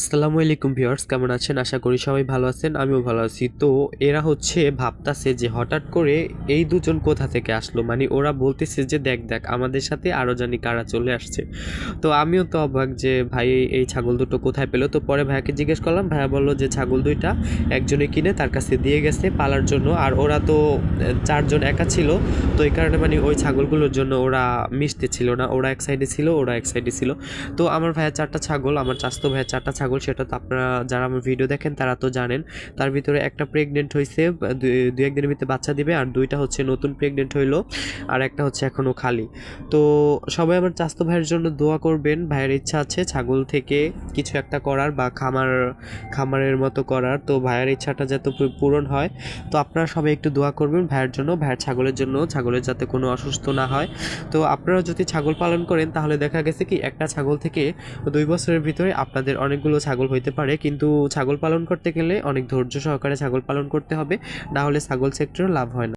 আসসালামু আলাইকুম ভিউয়ার্স, কেমন আছেন? আশা করি সবাই ভালো আছেন, আমিও ভালো আছি। তো এরা হচ্ছে ভাবতাছে যে হঠাৎ করে এই দুজন কোথা থেকে আসলো? মানে ওরা বলতেছে যে দেখ দেখ, আমাদের সাথে আরও জানি কারা চলে আসছে। তো আমিও তো অবাক যে ভাই, এই ছাগল দুটো কোথায় পেল? তো পরে ভাইয়াকে জিজ্ঞেস করলাম, ভাইয়া বলল যে ছাগল দুইটা একজনে কিনে তার কাছে দিয়ে গেছে পালার জন্য। আর ওরা তো চারজন একা ছিল, তো এই কারণে মানে ওই ছাগলগুলোর জন্য ওরা মিশতে ছিল না। ওরা এক সাইডে ছিল, ওরা এক সাইডে ছিল। তো আমার ভাইয়া চারটা ছাগল, আমার চাস্তো ভাইয়া চারটা ছাগল, সেটা তো আপনারা যারা আমার ভিডিও দেখেন, তারা তো জানেন। তার ভিতরে একটা প্রেগনেন্ট হয়েছে দু- একদিনের ভিতরে বাচ্চা দিবে, আর দুইটা হচ্ছে নতুন প্রেগনেন্ট হইল, আর একটা হচ্ছে এখনও খালি। তো সবাই আমার চাস্তো ভাইয়ের জন্য দোয়া করবেন, ভাইয়ের ইচ্ছা আছে ছাগল থেকে কিছু একটা করার বা খামার, খামারের মতো করার। তো ভাইয়ের ইচ্ছাটা যাতে পূরণ হয়। তো আপনারা সবাই একটু দোয়া করবেন ভাইয়ের জন্য, ভাইয়ের ছাগলের জন্য, ছাগলের যাতে কোনো অসুস্থ না হয়। তো আপনারা যদি ছাগল পালন করেন, তাহলে দেখা গেছে কি, একটা ছাগল থেকে দুই বছরের ভিতরে আপনাদের অনেকগুলো ছাগল হইতে পারে, কিন্তু ছাগল পালন করতে গেলে অনেক ধৈর্য সহকারে ছাগল পালন করতে হবে, না হলে ছাগল সেক্টরে লাভ হয় না।